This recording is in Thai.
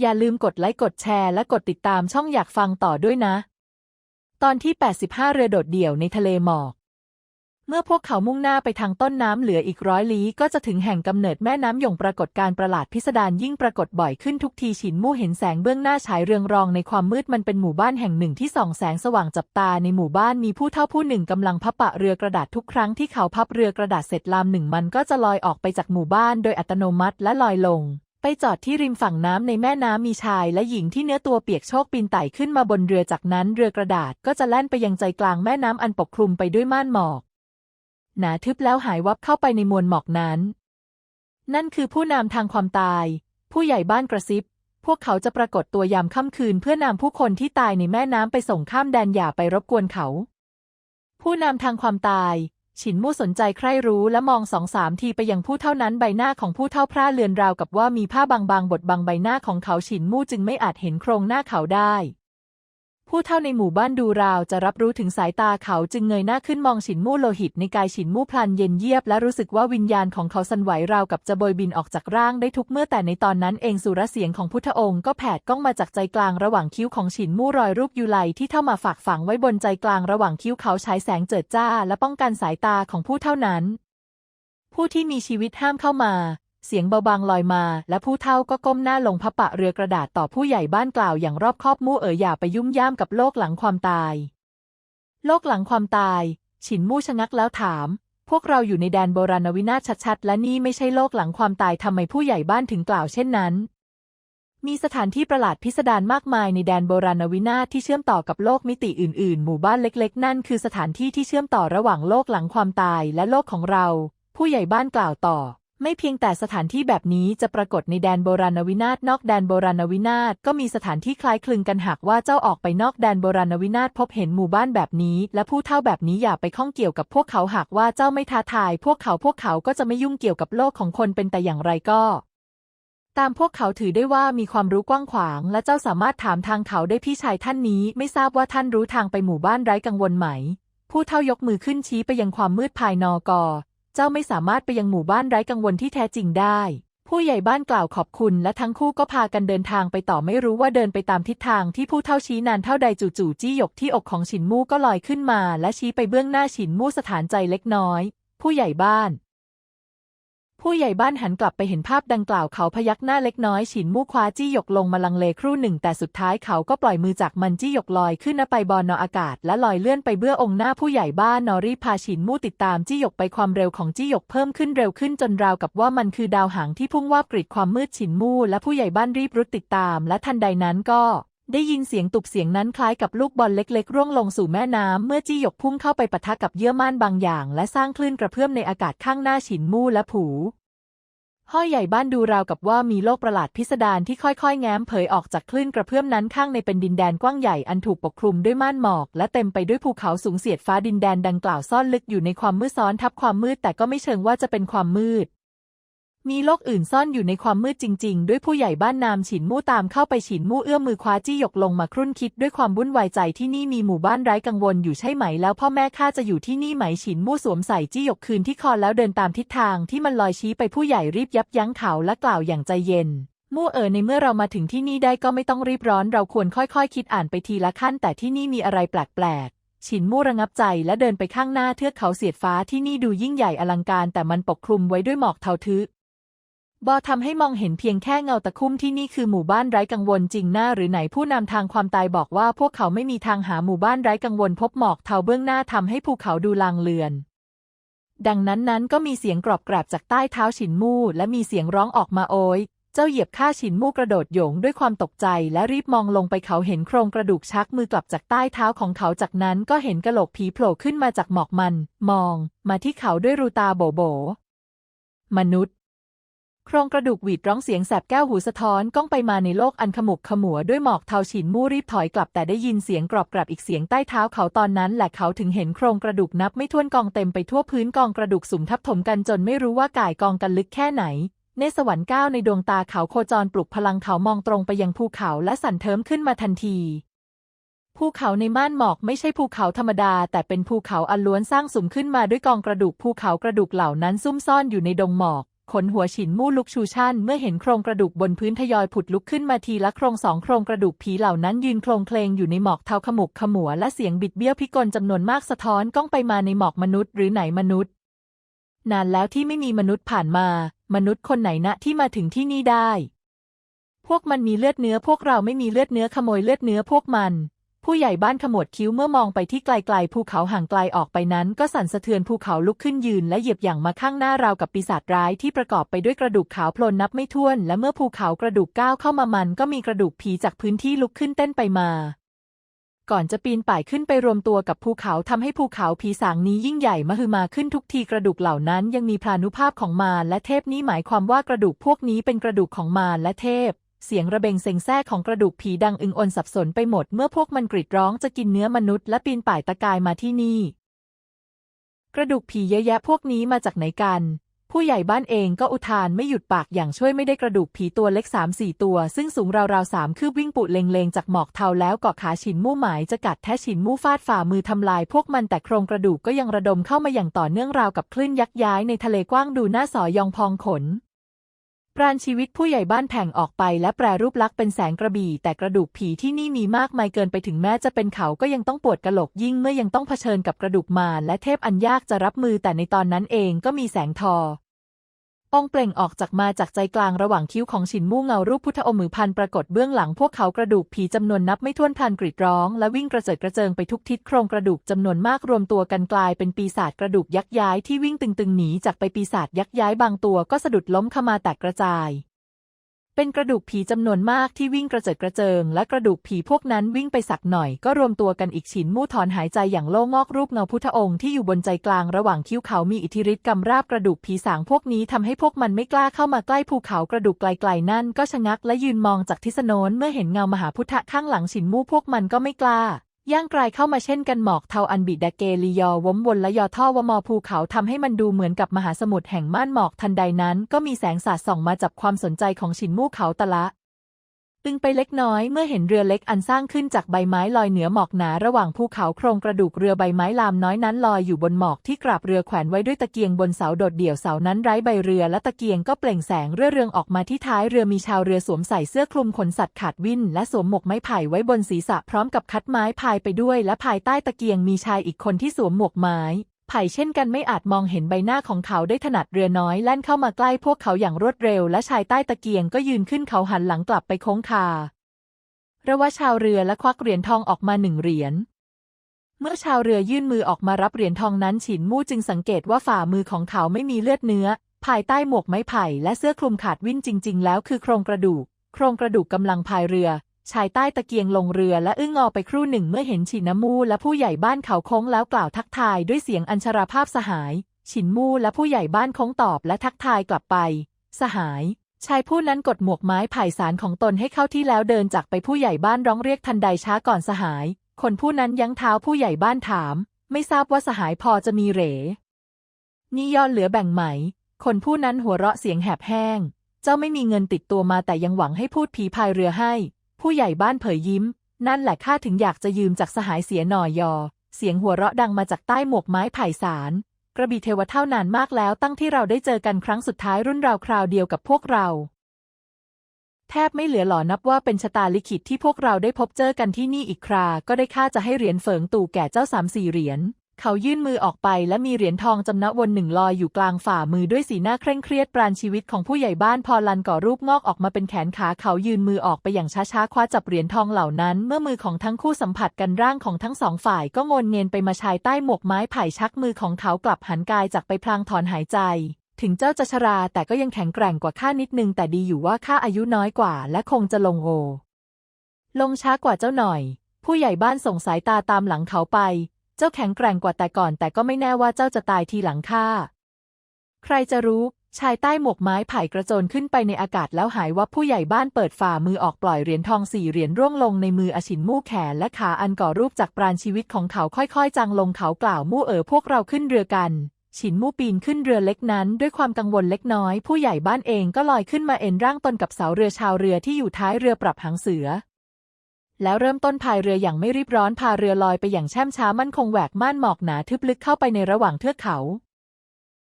อย่าลืมกดไลค์กดแชร์และกดติดตามช่องอยากฟังต่อด้วยนะ ตอนที่ 85 เรือโดดเดี่ยวในทะเลหมอก เมื่อพวกเขามุ่งหน้าไปทางต้นน้ำเหลืออีกร้อยลี้ก็จะถึงแห่งกำเนิดแม่น้ำหยงปรากฏการประหลาดพิสดารยิ่งปรากฏบ่อยขึ้นทุกทีฉินมู่เห็นแสงเบื้องหน้าฉายเรืองรองในความมืดมันเป็นหมู่บ้านแห่งหนึ่งที่ส่องแสงสว่างจับตาในหมู่บ้านมีผู้เฒ่าผู้หนึ่งกำลังพับปะเรือกระดาษทุกครั้งที่เขาพับเรือกระดาษเสร็จลำหนึ่งมันก็จะลอยออกไปจากหมู่บ้านโดยอัตโนมัติและลอยลง ไปจอดที่ริมฝั่งน้ำในแม่น้ำมีชายและหญิงที่เนื้อตัวเปียกโชกปีนไต่ขึ้นมาบนเรือจากนั้นเรือกระดาษก็จะแล่นไปยังใจกลางแม่น้ำอันปกคลุมไปด้วยม่านหมอก หนาทึบแล้วหายวับเข้าไปในมวลหมอกนั้น นั่นคือผู้นำทางความตาย ผู้ใหญ่บ้านกระซิบ พวกเขาจะปรากฏตัวยามค่ำคืนเพื่อนำผู้คนที่ตายในแม่น้ำไปส่งข้ามแดนอย่าไปรบกวนเขา ผู้นำทางความตาย ฉินมู่สนใจใคร่รู้และมองสองสามทีไปยังผู้เท่านั้นใบหน้าของผู้เท่าพร่าเลือนราวกับว่ามีผ้าบางๆบดบังใบหน้าของเขาฉินมู่จึงไม่อาจเห็นโครงหน้าเขาได้ ผู้เท่าในหมู่บ้านดูราวจะรับรู้ถึงสายตาเขาจึงเงยหน้าขึ้นมองฉินมู่โลหิตในกายฉินมู่พลันเย็นเยียบและรู้สึกว่าวิญญาณของเขาสั่นไหวราวกับจะโบยบินออกจากร่างได้ทุกเมื่อแต่ในตอนนั้นเองสุรเสียงของพุทธองค์ก็แผดก้องมาจากใจกลางระหว่างคิ้วของฉินมู่รอยรูปยูไลที่เท่ามาฝากฝังไว้บนใจกลางระหว่างคิ้วเขาฉายแสงเจิดจ้าและป้องกันสายตาของผู้เท่านั้น ผู้ที่มีชีวิตห้ามเข้ามา เสียงเบาบางลอยมา และผู้เฒ่าก็ก้มหน้าลงพับปะเรือกระดาษต่อผู้ใหญ่บ้านกล่าวอย่างรอบคอบมู่เอ๋ยอย่าไปยุ่มย่ามกับโลกหลังความตาย โลกหลังความตาย ฉินมู่ชะงักแล้วถาม พวกเราอยู่ในแดนโบราณวินาศชัดๆ และนี่ไม่ใช่โลกหลังความตายทำไมผู้ใหญ่บ้านถึงกล่าวเช่นนั้น มีสถานที่ประหลาดพิสดารมากมายในแดนโบราณวินาศที่เชื่อมต่อกับโลกมิติอื่นๆ หมู่บ้านเล็กๆ นั่นคือสถานที่ที่เชื่อมต่อระหว่างโลกหลังความตายและโลกของเรา ผู้ใหญ่บ้านกล่าวต่อ ไม่เพียงแต่สถานที่แบบนี้จะปรากฏในแดนโบราณวินาศนอกแดนโบราณวินาศก็มีสถานที่คล้ายคลึงกันหากว่าเจ้าออกไปนอกแดนโบราณวินาศพบเห็นหมู่บ้านแบบนี้ และผู้เฒ่าแบบนี้อย่าไปข้องเกี่ยวกับพวกเขาหากว่าเจ้าไม่ท้าทาย พวกเขาพวกเขาก็จะไม่ยุ่งเกี่ยวกับโลกของคนเป็นแต่อย่างไรก็ตามพวกเขาถือได้ว่ามีความรู้กว้างขวาง และเจ้าสามารถถามทางเขาได้พี่ชายท่านนี้ ไม่ทราบว่าท่านรู้ทางไปหมู่บ้านไร้กังวลไหม ผู้เฒ่ายกมือขึ้นชี้ไปยังความมืดภายนอกอ เจ้าไม่สามารถไปยังหมู่บ้านไร้กังวลที่แท้จริงได้ ผู้ใหญ่บ้านกล่าวขอบคุณ และทั้งคู่ก็พากันเดินทางไปต่อไม่รู้ว่าเดินไปตามทิศทางที่ผู้เท่าชี้นานเท่าใดจู่ๆจี้หยกที่อกของฉินมู่ก็ลอยขึ้นมา และชี้ไปเบื้องหน้าฉินมู่สถานใจเล็กน้อย ผู้ใหญ่บ้าน ผู้ใหญ่บ้านหันกลับไปเห็นภาพดังกล่าวเขาพยักหน้าเล็กน้อยฉินมู่คว้าจี้หยกลงมาลังเลครู่หนึ่ง แต่สุดท้ายเขาก็ปล่อยมือจากมันจี้หยกลอยขึ้นนไปบอนนออากาศ และลอยเลื่อนไปเบื้อองหน้าผู้ใหญ่บ้านนอรีพาฉินมู่ติดตามจี้หยกไปความเร็วของจี้หยกเพิ่มขึ้นเร็วขึ้นจนราวกับว่ามันคือดาวหางที่พุ่งวาบกริดความมืดฉินมู่และผู้ใหญ่บ้านรีบรุดติดตาม และทันใดนั้นก็ ได้ยินเสียงตุบเสียงนั้นคล้ายกับลูกบอลเล็กๆ ร่วงลงสู่แม่น้ำ เมื่อจี้หยกพุ่งเข้าไปปะทะกับเยื่อม่านบางอย่าง และสร้างคลื่นกระเพื่อมในอากาศข้างหน้าฉินมู่และผูห้อยใหญ่บ้านดูราวกับว่ามีโลกประหลาดพิสดารที่ค่อยๆ แง้มเผยออกจากคลื่นกระเพื่อมนั้นข้างในเป็นดินแดนกว้างใหญ่อันถูกปกคลุมด้วยม่านหมอก และเต็มไปด้วยภูเขาสูงเสียดฟ้าดินแดนดังกล่าวซ่อนลึกอยู่ในความมืดซ้อนทับความมืดแต่ก็ไม่เชิงว่าจะเป็นความมืด มีโลกอื่นซ่อนอยู่ในความมืดจริง ๆ ด้วยผู้ใหญ่บ้านนามฉินมู่ตามเข้าไปฉินมู่เอื้อมมือคว้าจี้หยกลงมาครุ่นคิดด้วยความวุ่นวายใจที่นี่มีหมู่บ้านไร้กังวลอยู่ใช่ไหม แล้วพ่อแม่ข้าจะอยู่ที่นี่ไหมฉินมู่สวมใส่จี้หยกคืนที่คอแล้วเดินตามทิศทางที่มันลอยชี้ไปผู้ใหญ่รีบยับยั้งเขาและกล่าวอย่างใจเย็นมู่เอ๋อในเมื่อเรามาถึงที่นี่ได้ก็ไม่ต้องรีบร้อน เราควรค่อยๆคิดอ่านไปทีละขั้น แต่ที่นี่มีอะไรแปลกๆฉินมู่ระงับใจและเดินไปข้างหน้าเทือกเขาเสียดฟ้าที่นี่ดูยิ่งใหญ่อลังการ แต่มันปกคลุมไว้ด้วยหมอกเทาทึ บอทำให้มองเห็นเพียงแค่เงาตะคุ่มที่นี่คือหมู่บ้านไร้กังวลจริงหน้าหรือไหนผู้นำทางความตายบอกว่าพวกเขาไม่มีทางหาหมู่บ้านไร้กังวลพบหมอกเทาเบื้องหน้าทำให้ภูเขาดูลางเลือน ดังนั้นนั้นก็มีเสียงกรอบแกรบจากใต้เท้าฉินมู่และมีเสียงร้องออกมาโอยเจ้าเหยียบข้าฉินมู่กระโดดโยงด้วยความตกใจและรีบมองลงไปเขาเห็นโครงกระดูกชักมือกลับจากใต้เท้าของเขาจากนั้นก็เห็นกะโหลกผีโผล่ขึ้นมาจากหมอกมัน มอง มาที่เขาด้วยรูตาโบโบมนุษย์ โครงกระดูกหวีดร้องเสียงแสบแก้วหูสะท้อนก้องไปมาในโลกอันขมุกขมัวด้วยหมอกเทาฉินมู่รีบถอยกลับแต่ได้ยินเสียงกรอบกรับอีกเสียงใต้เท้าเขาตอนนั้นแหละเขาถึงเห็นโครงกระดูกนับไม่ถ้วนกองเต็มไปทั่วพื้นกองกระดูกสุ่มทับถมกันจนไม่รู้ว่ากายกองกันลึกแค่ไหน ในสวรรค์ก้าวในดวงตาเขาโคจรปลุกพลังเขามองตรงไปยังภูเขาและสั่นเทิมขึ้นมาทันทีภูเขาในม่านหมอกไม่ใช่ภูเขาธรรมดา แต่เป็นภูเขาอันล้วนสร้างสุมขึ้นมาด้วยกองกระดูกภูเขากระดูกเหล่านั้นซุ่มซ่อนอยู่ในดงหมอก ขนหัวฉินมู่ลุกชูชั่นเมื่อเห็นโครงกระดูกบนพื้นทยอยผุดลุกขึ้นมาทีละโครงสองโครงกระดูกผีเหล่านั้นยืนโครงเคลงอยู่ในหมอกเทาขมุกขมัวและเสียงบิดเบี้ยวพิกลจำนวนมากสะท้อนก้องไปมาในหมอกมนุษย์หรือไหนมนุษย์ นานแล้วที่ไม่มีมนุษย์ผ่านมา มนุษย์คนไหนนะที่มาถึงที่นี่ได้ พวกมันมีเลือดเนื้อพวกเราไม่มีเลือดเนื้อขโมยเลือดเนื้อพวกมัน ผู้ใหญ่บ้านขมวดคิ้วเมื่อมองไปที่ไกลๆภูเขาห่างไกลออกไปนั้น ก็สั่นสะเทือนภูเขาลุกขึ้นยืนและเหยียบอย่างมาข้างหน้าราวกับปีศาจร้ายที่ประกอบไปด้วยกระดูกขาวโพลนนับไม่ถ้วน และเมื่อภูเขากระดูกก้าวเข้ามามัน ก็มีกระดูกผีจากพื้นที่ลุกขึ้นเต้นไปมา ก่อนจะปีนป่ายขึ้นไปรวมตัวกับภูเขาทำให้ภูเขาผีสางนี้ยิ่งใหญ่มหึมาขึ้นทุกทีกระดูกเหล่านั้นยังมีพลานุภาพของมารและเทพนี้หมายความว่ากระดูกพวกนี้เป็นกระดูกของมารและเทพ เสียงระเบงเซ็งแซ่ของกระดูกผีดังอึงอนสับสนไปหมดเมื่อพวกมันกรีดร้องจะกินเนื้อมนุษย์และปีนป่ายตะกายมาที่นี่ กระดูกผีเยอะแยะพวกนี้มาจากไหนกัน ผู้ใหญ่บ้านเองก็อุทานไม่หยุดปากอย่างช่วยไม่ได้กระดูกผีตัวเล็กสามสี่ตัว ซึ่งสูงราวๆสามคืบวิ่งปุเลงเลงจากหมอกเทาแล้วเกาะขาฉินมู่หมายจะกัดแท้ฉินมู่ฟาดฝ่ามือทำลายพวกมันแต่โครงกระดูกก็ยังระดมเข้ามาอย่างต่อเนื่องราวกับคลื่นยักย้ายในทะเลกว้างดูหน้าสอยองพองขน ปราณชีวิตผู้ใหญ่บ้านแผงออกไปและแปรรูปลักษณ์เป็นแสงกระบี่ แต่กระดูกผีที่นี่มีมากมายเกินไปถึงแม้จะเป็นเขาก็ยังต้องปวดกระโหลกยิ่งเมื่อยังต้องเผชิญกับกระดูกมารและเทพอันยากจะรับมือแต่ในตอนนั้นเองก็มีแสงทอ องเปล่งออกจากมาจากใจกลางระหว่างคิ้วของฉินมู่เงารูปพุทธอมมือพันปรากฏเบื้องหลังพวกเขากระดูกผีจำนวนนับไม่ถ้วนพลันกรีดร้อง และวิ่งกระเจิดกระเจิงไปทุกทิศโครงกระดูกจำนวนมากรวมตัวกันกลายเป็นปีศาจกระดูกยักษ์ย้ายที่วิ่งตึงๆหนีจากไปปีศาจยักษ์ย้ายบางตัวก็สะดุดล้มขมาแตกกระจาย เป็นกระดูกผีจำนวนมากที่วิ่งกระเจิดกระเจิง และกระดูกผีพวกนั้นวิ่งไปสักหน่อย ก็รวมตัวกันอีกฉินมู่ถอนหายใจอย่างโล่งอกรูปเงาพุทธองค์ที่อยู่บนใจกลางระหว่างคิ้วเขามีอิทธิฤทธิ์กำราบกระดูกผีสางพวกนี้ทำให้พวกมันไม่กล้าเข้ามาใกล้ภูเขากระดูกไกลๆนั่นก็ชะงักและยืนมองจากทิศโน้นเมื่อเห็นเงามหาพุทธข้างหลังฉินมู่พวกมันก็ไม่กล้า ย่างกลายเข้ามาเช่นกันหมอกเทาอันบิดาเกลียอวมวนและยอท่อวมอภูเขาทำให้มันดูเหมือนกับมหาสมุทรแห่งม่านหมอกทันใดนั้น ก็มีแสงสาดส่องมาจับความสนใจของฉินมู่เขาตะละ ตึงไปเล็กน้อยเมื่อเห็นเรือเล็กอันสร้างขึ้นจากใบไม้ลอยเหนือหมอกหนาระหว่างภูเขาโครงกระดูกเรือใบไม้ลามน้อยนั้นลอยอยู่บนหมอกที่กราบเรือแขวนไว้ด้วยตะเกียงบนเสาโดดเดี่ยวเสานั้นไร้ใบเรือและตะเกียงก็เปล่งแสงเรื่อเรืองออกมาที่ท้ายเรือมีชาวเรือสวมใส่เสื้อคลุมขนสัตว์ขาดวิ่นและสวมหมวกไม้ไผ่ไว้บนศีรษะพร้อมกับคัดไม้พายไปด้วย และภายใต้ตะเกียงมีชายอีกคนที่สวมหมวกไม้ ไผ่เช่นกันไม่อาจมองเห็นใบหน้าของเขาได้ถนัดเรือน้อยแล่นเข้ามาใกล้พวกเขาอย่างรวดเร็ว และชายใต้ตะเกียงก็ยืนขึ้นเขาหันหลังกลับไปโค้งคาระว่าชาวเรือและควักเหรียญทองออกมาหนึ่งเหรียญเมื่อชาวเรือยื่นมือออกมารับเหรียญทองนั้นฉินมู่จึงสังเกตว่าฝ่ามือของเขาไม่มีเลือดเนื้อ ภายใต้หมวกไม้ไผ่และเสื้อคลุมขาดวิ่นจริง ๆ แล้วคือโครงกระดูก โครงกระดูกกำลังพายเรือ ชายใต้ตะเกียงลงเรือและอึ้งงอไปครู่หนึ่งเมื่อเห็นฉินมูและผู้ใหญ่บ้านเขาโค้งแล้วกล่าวทักทายด้วยเสียงอัญชราภาพสหาย ฉินมู่และผู้ใหญ่บ้านโค้งตอบและทักทายกลับไป สหาย ชายผู้นั้นกดหมวกไม้ไผ่สารของตนให้เข้าที่แล้วเดินจากไปผู้ใหญ่บ้านร้องเรียกทันใดช้าก่อนสหาย คนผู้นั้นยั้งเท้าผู้ใหญ่บ้านถาม ไม่ทราบว่าสหายพอจะมีเหรนี่ยอดเหลือแบ่งไหม คนผู้นั้นหัวเราะเสียงแหบแห้ง เจ้าไม่มีเงินติดตัวมาแต่ยังหวังให้พูดผีพายเรือให้ ผู้ใหญ่บ้านเผยยิ้ม นั่นแหละข้าถึงอยากจะยืมจากสหายเสียหน่อยยอ เสียงหัวเราะดังมาจากใต้หมวกไม้ไผ่สาร กระบี่เทวเท่านานมากแล้วตั้งที่เราได้เจอกันครั้งสุดท้ายรุ่นราวคราวเดียวกับพวกเรา แทบไม่เหลือหลอนับว่าเป็นชะตาลิขิตที่พวกเราได้พบเจอกันที่นี่อีกครา ก็ได้ค่าจะให้เหรียญเฟิงตู่แก่เจ้าสามสี่เหรียญ เขายื่นมือออกไปและมีเหรียญทองจำนวนหนึ่งลอยอยู่กลางฝ่ามือด้วยสีหน้าเคร่งเครียดปราณชีวิตของผู้ใหญ่บ้านพอลันก่อรูปงอกออกมาเป็นแขนขาเขายืนมือออกไปอย่างช้าๆคว้าจับเหรียญทองเหล่านั้น เมื่อมือของทั้งคู่สัมผัสกันร่างของทั้งสองฝ่ายก็งนเงินไปมาชายใต้หมวกไม้ไผ่ชักมือของเขากลับหันกายจากไปพลางถอนหายใจถึงเจ้าจะชราแต่ก็ยังแข็งแกร่งกว่าข้านิดนึงแต่ดีอยู่ว่าข้าอายุน้อยกว่า และคงจะลงโอ ลงช้ากว่าเจ้าหน่อย ผู้ใหญ่บ้านส่งสายตาตามหลังเขาไป เจ้าแข็งแกร่งกว่าแต่ก่อนแต่ก็ไม่แน่ว่าเจ้าจะตายทีหลังข้า ใครจะรู้ ชายใต้หมวกไม้ไผ่กระโจนขึ้นไปในอากาศแล้วหายว่าผู้ใหญ่บ้านเปิดฝ่ามือออกปล่อยเหรียญทองสี่เหรียญร่วงลงในมืออชินมู่แขนและขาอันก่อรูปจากปราณชีวิตของเขาค่อยๆ จางลงเขากล่าวมู่เอ๋อพวกเราขึ้นเรือกันฉินมู่ปีนขึ้นเรือเล็กนั้น ด้วยความกังวลเล็กน้อย ผู้ใหญ่บ้านเองก็ลอยขึ้นมาเอ็นร่างตนกับเสาเรือชาวเรือที่อยู่ท้ายเรือปรับหางเสือ แล้วเริ่มต้นพายเรืออย่างไม่รีบร้อนพาเรือลอยไปอย่างแช่มช้ามั่นคงแหวกม่านหมอกหนาทึบลึกเข้าไปในระหว่างเทือกเขา